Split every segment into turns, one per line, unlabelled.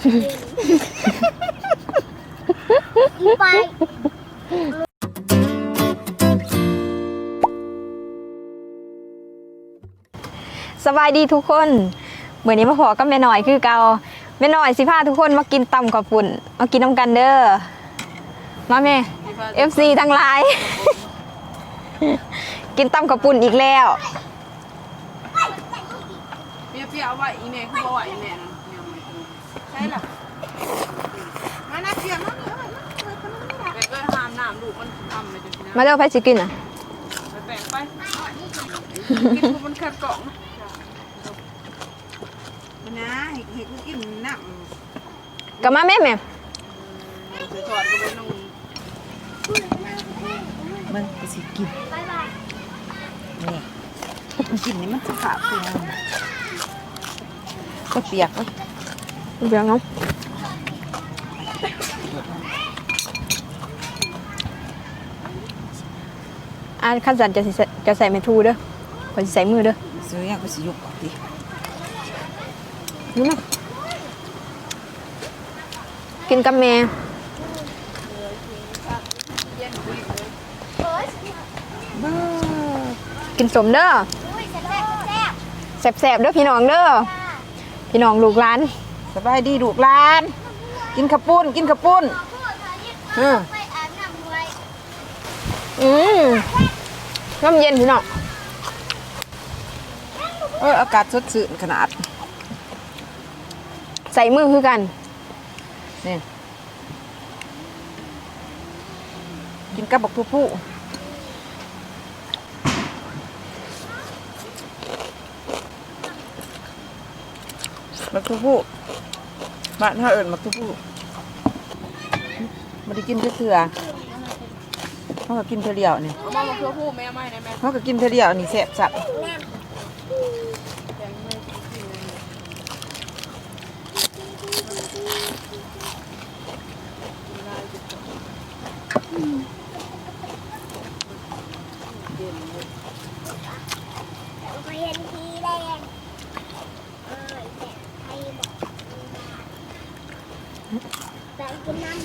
ไป
สบายดีทุกคนเมื่อนี้มาพอกับแม่น้อยคือเกาแม่น้อยสิพาทุกคนมากินตำข้าวปุ่น มากินน้ำกันเด้อ มาแม่ FC ทั้งหลาย กินตำข้าวปุ่นอีกแล้ว
เปียเปียเอาไว้อีแม่คือบ่ไหวอีแม่นะเนี่ยไม่ ใช่ล่ะมานะเปียมาเนี่ยแม่ก็ห้ามน้ำลูกมันทำไปจนที่
มาเด้อไผสิกินอะ
ไปแปลงไปกินกูมันขัดกล่องนะมันนะเห็ดเห็ดกูกินน้ำ
ก็มาแม่แม่
เสือถอดก็เป็นน้อง
มันก็สิกิน
บายบาย
นี่มันกินนี่มันจะขาดเปลือกก็เปียกเอ้ย
เดี๋ยวเนาะอ่าขั้นสันจะสิใส่จะใส่เมทูเด้อขอสิใส่มือเด้อ
ซื้อยังก็สิยุกออกดิ
นี่มากินกับแม่
เบ้อ
กินสมเด้อ
อุ้ยแซ่บแซ่บ
แสบๆเด้อพี่น้องเด้อพี่น้องลูกหลาน
สบายดีลูกหลาน กินข้าวปุ้นกินข้าวปุ้นเออ
ไปอาบน้ำไว้
อืมน้ำเย็นพี่น้อง
เอออากาศสดชื่นขนาด
ใส่มือคือกัน
นี่กินกับบักผู้ผู้ บักผู้ผู้บ้านถ้าเอิญบักผู้ผู้ไม่ได้กินเถื่อๆเขาก็กินเถื่อเดียวนี่
เอามามาเพื่อผู้แม่ไม่นะแม่
เขาก็กินเถื่อเดียวนี่แซ่บสับ
ไปเห็นทีแดงเออเนี่ยใครบอก ไปกินน้ำ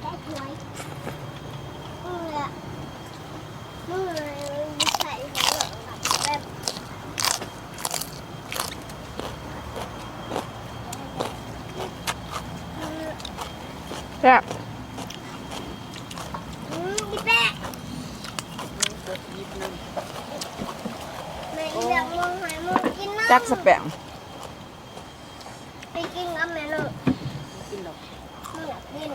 ได้ถ้วยเมื่อเมื่อใส่หัวแบบ
แซ่บ
อืมอีแป๊ะแม่อยากมองหายมองกินน้ำ
จักสแปง
ไปกินกับแม่ลูก
กินดอก
ไม่อยากกิน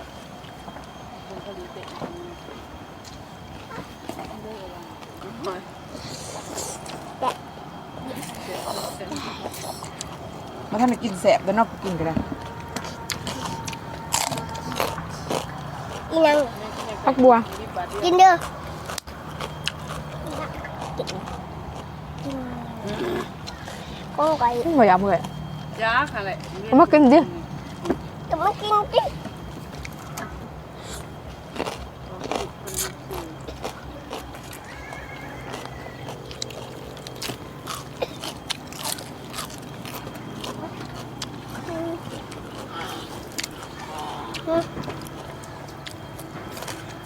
คนก็ดีเป็ด
มาท่านได้กินแสบแล้วเนอกกินกันเลย
อีนัง
พักบัว
กินเด้อก้องไก่
ไม่อยากเบื่อ
จ้าค่ะแหละ
เอามากินดิ
จะมากินกิน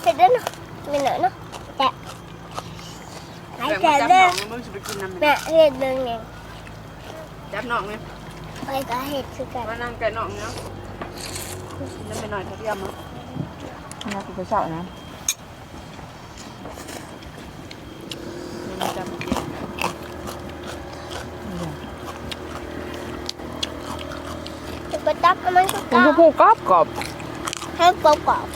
เสร็จแล้วเนาะ ไม่เหนื่อยเนาะแต่หาย
แบบ
ใจ
จับ
เด้
น้
อ
องมึงจะไปกินน้ำ
แม่เห็ดเดินไง
จับน้องไหม
ไปกับเห็ดคือกัน
มานั่งไก่น้องเนาะนั่นไปหน่อยเท่าที่ยำมั้ง
นะคุณไปเศร้านะ
จับเย็น
จะไปตับเอามันก็ก
มัน
รอบ
ผู้กรอบกรอบ
ให้กรอบกรอบ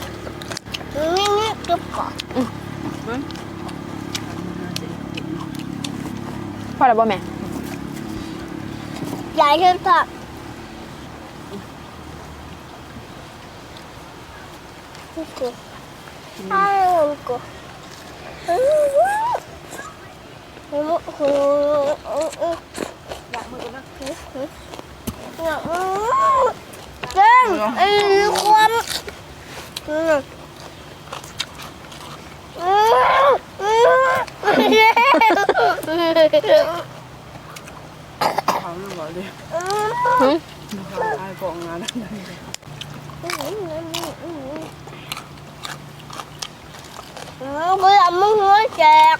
นี่ นี่กรอบกรอบ
มึง
พอแล้วบ่แม่
ใหญ่ขึ้นผักนี่คือข้าวกูอืออืออืออืออือ
อยากมือนะ
อืออือเก่งอือความ อืออืออือ
เขาไม่บอกเลย
อืม
หึ
เขาขายของงาน
อืมอืมเบื่อมึงหัวแจก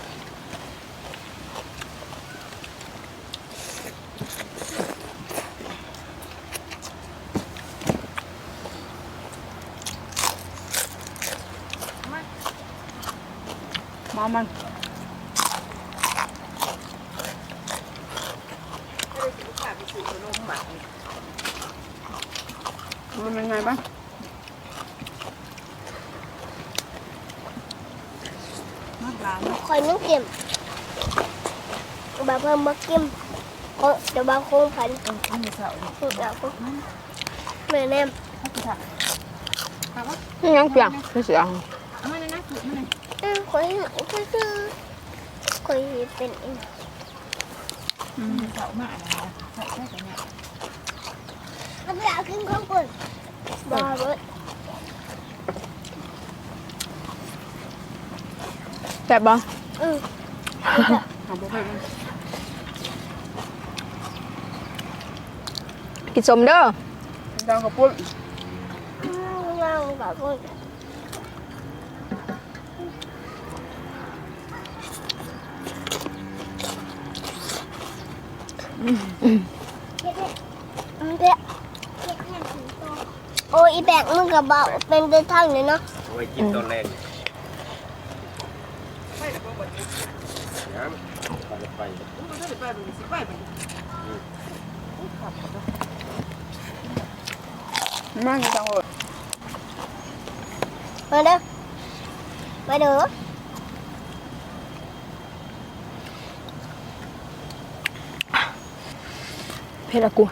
มามันมันเป็นไงบ้างมากร้าน
คอยนึกเก็มแบบเพิ่ม มากิมเขาจะบางคงพัน
อันนี้เสาร์
ถูกแล้วแม่แนม
นี่ยังเปียงไม่เสียง
อืมคอยก็คือคอยเป็นเอง
เสามาแล้วใส่ใส่กันเนี่ย
เอาไปเอาขึ้นข้างบนบ้าเบิด
แซ่บบ่
อืม
ทำบุฟเฟ่ต์มัน
กินสมเด้อ
ดาวกระปุ้น
งางแบบ พวกโอ้ยอีแบกมึงกับเบาเป็นเดินทางเลยเนาะ
เอาไว้กินตอนแรกน้ำไปไป
มันก็จะไปเป็นสิบไปเป็นมันจังเลย
มาเด้อมาเด้อ
เผ็ดอะกู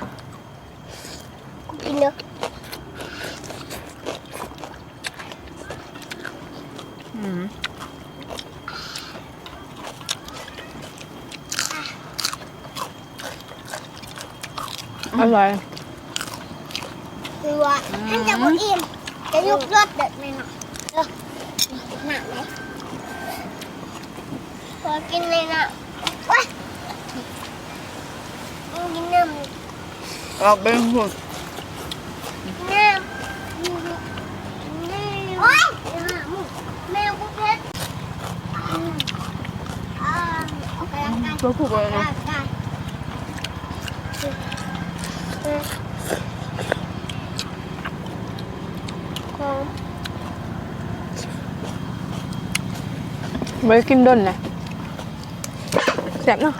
กูกินเด้อ
อร่อย
คือว่าท่านจะบ่ำ
เราเป็นหุ่น
แม่โอ๊ยแมวกูเพชรอ่าโอเคกัน
ตัวผู้ไปนะ
กันของ
ไม่ได้กินด้นเลยแซ่บเนาะ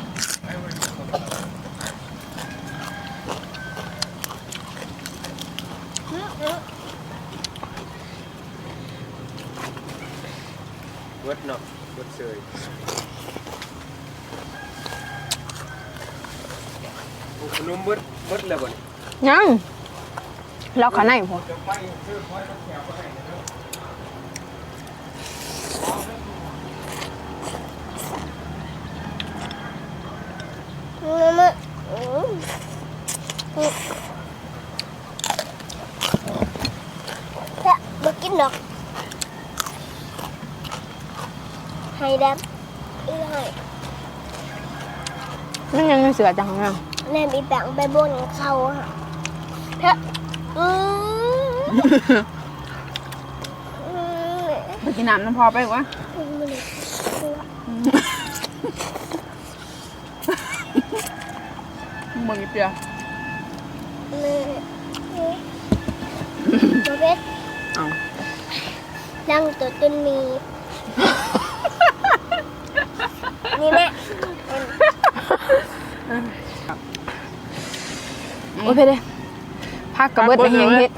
เวิร์ดเนาะเวิร์ดเซยโอ้ ขนมเวิร์ดเวิร์ดแล้วบ่นี่
ยังเราขาในพอ
จะไปซื้อคอยรถแถวไปให้เด้อ
มาแค่มากินดอกให้แดมอีให้
มันยังไม่เสือจังเลย
แนมอีแปงไปบนเขาอะเถอะอืมอืม
ไปกินน้ำน้ำพอไปวะ
อืมมันคือ
มึงอีเปีย
แม่ประเภท
เอา
ดังตัวตุนมีนี่แม่
โอ้ยเผ็ดเลยพักกับเบิดไปเฮงเผ็ด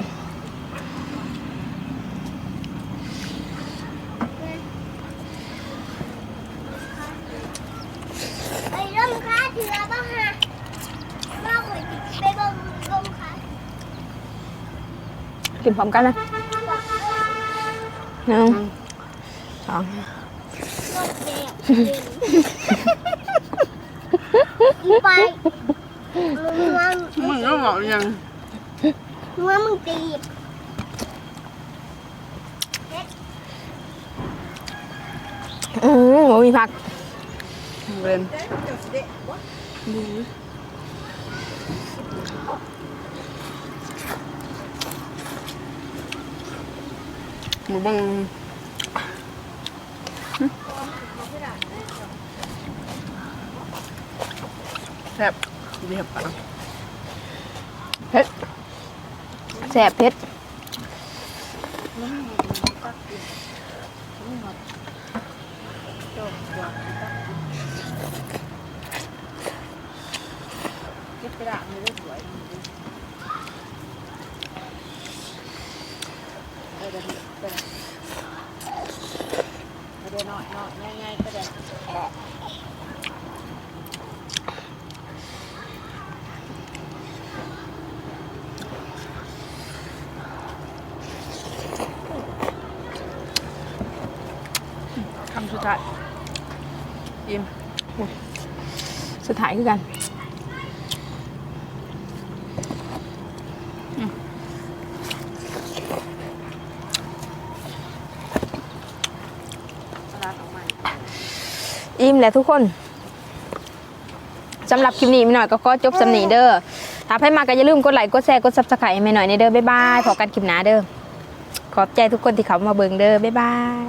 ไปร่มค้าเถือบ้างฮะว่าหวยไปบ่งร่มค้า
กินพร้อมกันนะหนึ่งสอง
รถแดงอีไปมึง ว่า
มึงก็บอกยัง
มึงว่ามึงตีบ
อืมโอ้มีผัก
เล่นหมูบังแซ่บ ดีครับปะ
เผ็ดแซ่บเผ็ด
เก็บกระดาษมือได้สวยเออเดี๋ยวเดี๋ยวเดี๋ยวหน่อยหน่อยง่ายๆก็ได้ คำสุดท้ายอิ่ม
สุดท้ายคือกัน
สลัดออกมา
อิ่มแหละทุกคนสำหรับคลิปนี้ไม่หน่อยก็ขอจบสำนีเด้อถ้าใครมาก็อย่าลืมกดไลค์กดแชร์กดซับสไครต์ให้ไม่หน่อยในเด้อบ๊ายบายพอกันคลิปหน้าเด้อขอบใจทุกคนที่เขามาเบิ่งเด้อบ๊ายบาย